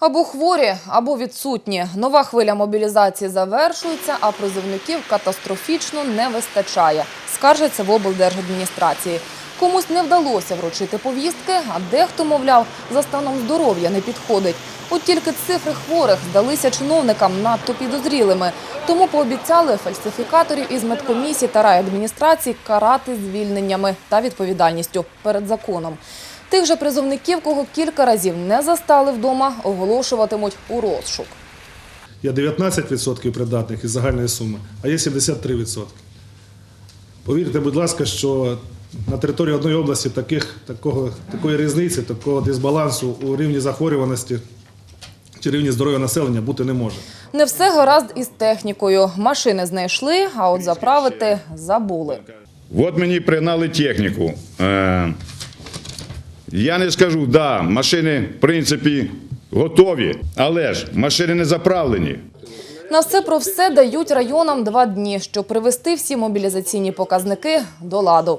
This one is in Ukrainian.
Або хворі, або відсутні. Нова хвиля мобілізації завершується, а призовників катастрофічно не вистачає. Скаржаться в облдержадміністрації. Комусь не вдалося вручити повістки, а дехто, мовляв, за станом здоров'я не підходить. От тільки цифри хворих здалися чиновникам надто підозрілими. Тому пообіцяли фальсифікаторів із медкомісії та райадміністрації карати звільненнями та відповідальністю перед законом. Тих же призовників, кого кілька разів не застали вдома, оголошуватимуть у розшук. Є 19% придатних із загальної суми, а є 73%. Повірте, будь ласка, що на території одної області таких, такого, такої різниці, такого дисбалансу у рівні захворюваності чи рівні здоров'я населення бути не може. Не все гаразд із технікою. Машини знайшли, а от заправити забули. От мені пригнали техніку. Я не скажу, да, машини, в принципі, готові, але ж машини не заправлені. На все про все дають районам два дні, щоб привести всі мобілізаційні показники до ладу.